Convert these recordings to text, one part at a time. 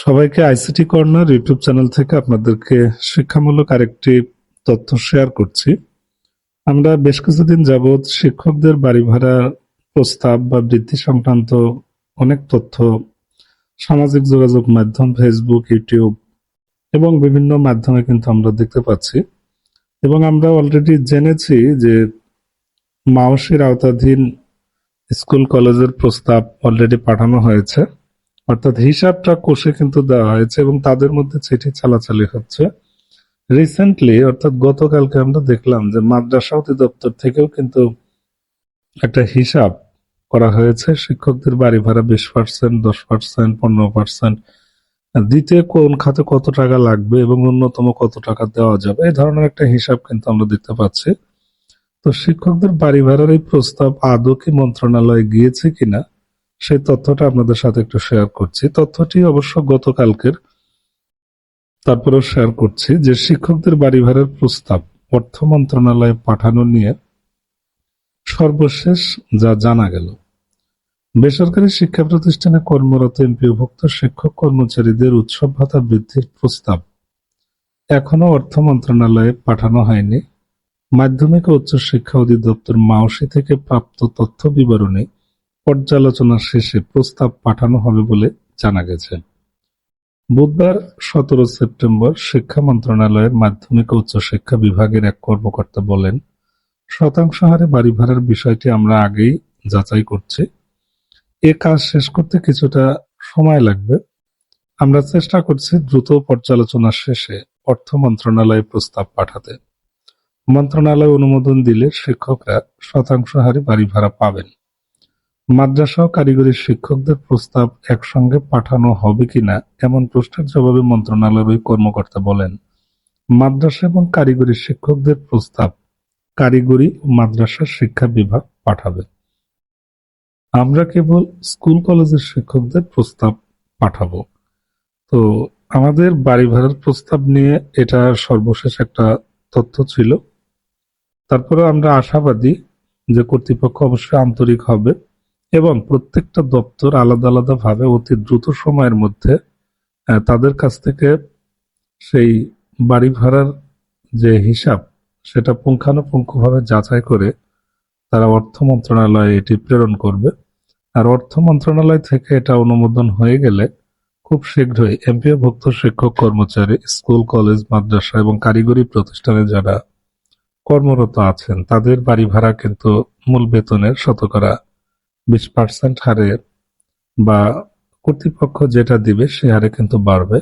সবাইকে ICT corner YouTube channel থেকে আপনাদেরকে শিক্ষামূলক আরেকটি তথ্য শেয়ার করছি। আমরা বেশ কিছুদিন যাবৎ শিক্ষকদের বাড়ি ভাড়া প্রস্তাব বা বৃদ্ধি সংক্রান্ত অনেক তথ্য, সামাজিক যোগাযোগ মাধ্যম ফেসবুক ইউটিউব এবং বিভিন্ন মাধ্যমে কিন্তু আমরা দেখতে পাচ্ছি। এবং আমরা অলরেডি জেনেছি যে মাওসির আওতাধীন স্কুল, কলেজের প্রস্তাব অলরেডি পাঠানো হয়েছে। অর্থাৎ হিসাবটা কোষে কিন্তু দেওয়া হয়েছে এবং তাদের মধ্যে চিঠি চালাচালি হচ্ছে। রিসেন্টলি অর্থাৎ গতকালকে আমরা দেখলাম যে মাদ্রাসা অধিদপ্তর থেকেও কিন্তু একটা হিসাব করা হয়েছে। শিক্ষকদের বাড়ি ভাড়া বিশ পার্সেন্ট দশ পার্সেন্ট পনেরো পার্সেন্ট দিতে কোন খাতে কত টাকা লাগবে এবং অন্যতম কত টাকা দেওয়া যাবে, এই ধরনের একটা হিসাব কিন্তু আমরা দেখতে পাচ্ছি। তো শিক্ষকদের বাড়ি ভাড়ার এই প্রস্তাব আদৌ কি মন্ত্রণালয়ে গিয়েছে কিনা সেই তথ্যটা আপনাদের সাথে একটু শেয়ার করছি। তথ্যটি অবশ্য গতকালকের। তারপরেও শেয়ার করছি যে শিক্ষকদের বাড়ি ভাড়ার প্রস্তাব অর্থ মন্ত্রণালয়ে পাঠানো নিয়ে সর্বশেষ যা জানা গেল, বেসরকারি শিক্ষা প্রতিষ্ঠানে কর্মরত এমপিওভুক্ত শিক্ষক কর্মচারীদের উৎসব ভাতা বৃদ্ধির প্রস্তাব এখনও অর্থ মন্ত্রণালয়ে পাঠানো হয়নি। মাধ্যমিক ও উচ্চশিক্ষা অধিদপ্তর মাওসি থেকে প্রাপ্ত তথ্য বিবরণী পর্যালোচনা শেষে প্রস্তাব পাঠানো হবে বলে জানা গেছে। বুধবার, সতেরো সেপ্টেম্বর শিক্ষা মন্ত্রণালয়ের মাধ্যমিক ও উচ্চশিক্ষা বিভাগের এক কর্মকর্তা বলেন, শতাংশ হারে বাড়ি ভাড়ার বিষয়টি আমরা আগেই যাচাই করছি। এ কাজ শেষ করতে কিছুটা সময় লাগবে। আমরা চেষ্টা করছি দ্রুত পর্যালোচনা শেষে অর্থ মন্ত্রণালয়ে প্রস্তাব পাঠাতে। মন্ত্রণালয় অনুমোদন দিলে শিক্ষকরা শতাংশ হারে বাড়ি ভাড়া পাবেন। মাদ্রাসা ও কারিগরি শিক্ষকদের প্রস্তাব একসঙ্গে পাঠানো হবে কিনা এমন প্রশ্নের জবাবে মন্ত্রণালয়ের ওই কর্মকর্তা বলেন, মাদ্রাসা এবং কারিগরি শিক্ষকদের প্রস্তাব কারিগরি ও মাদ্রাসা শিক্ষা বিভাগ পাঠাবে। আমরা কেবল স্কুল কলেজের শিক্ষকদের প্রস্তাব পাঠাবো। তো আমাদের বাড়ি ভাড়ার প্রস্তাব নিয়ে এটা সর্বশেষ একটা তথ্য ছিল। তারপরে আমরা আশাবাদী যে কর্তৃপক্ষ অবশ্যই আন্তরিক হবে। এবং প্রত্যেকটা দপ্তর আলাদা আলাদা ভাবে অতি দ্রুত সময়ের মধ্যে তাদের কাছ থেকে সেই বাড়ি ভাড়ার যে হিসাব, সেটা পুঙ্খানুপুঙ্খভাবে যাচাই করে তারা অর্থ মন্ত্রণালয়ে এটি প্রেরণ করবে। আর অর্থ মন্ত্রণালয় থেকে এটা অনুমোদন হয়ে গেলে খুব শীঘ্রই এমপিও এমপিওভুক্ত শিক্ষক কর্মচারী, স্কুল, কলেজ, মাদ্রাসা এবং কারিগরি প্রতিষ্ঠানে যারা কর্মরত আছেন, তাদের বাড়ি ভাড়া কিন্তু মূল বেতনের শতকরা বিশ পার্সেন্ট হারে বা কর্তৃপক্ষ যেটা দিবে সে হারে কিন্তু বাড়বে।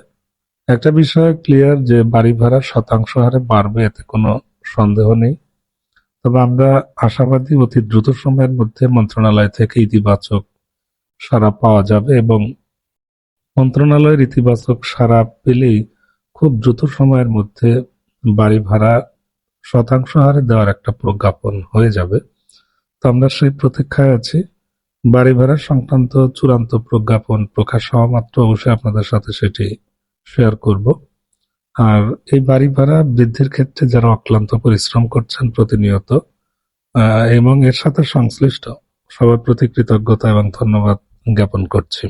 একটা বিষয় ক্লিয়ার যে বাড়ি ভাড়া শতাংশ হারে বাড়বে, এতে কোনো সন্দেহ নেই। তবে আমরা আশাবাদী অতি দ্রুত সময়ের মধ্যে মন্ত্রণালয় থেকে ইতিবাচক সাড়া পাওয়া যাবে এবং মন্ত্রণালয়ের ইতিবাচক সাড়া পেলেই খুব দ্রুত সময়ের মধ্যে বাড়ি ভাড়া শতাংশ হারে দেওয়ার একটা প্রজ্ঞাপন হয়ে যাবে। তো আমরা সেই প্রতীক্ষায় আছি। বাড়ি ভাড়া সংক্রান্ত চূড়ান্ত প্রজ্ঞাপন প্রকাশ হওয়া মাত্র অবশ্যই আপনাদের সাথে সেটি শেয়ার করব। আর এই বাড়ি ভাড়া বৃদ্ধির ক্ষেত্রে যারা অক্লান্ত পরিশ্রম করছেন প্রতিনিয়ত এবং এর সাথে সংশ্লিষ্ট সবার প্রতি কৃতজ্ঞতা এবং ধন্যবাদ জ্ঞাপন করছি।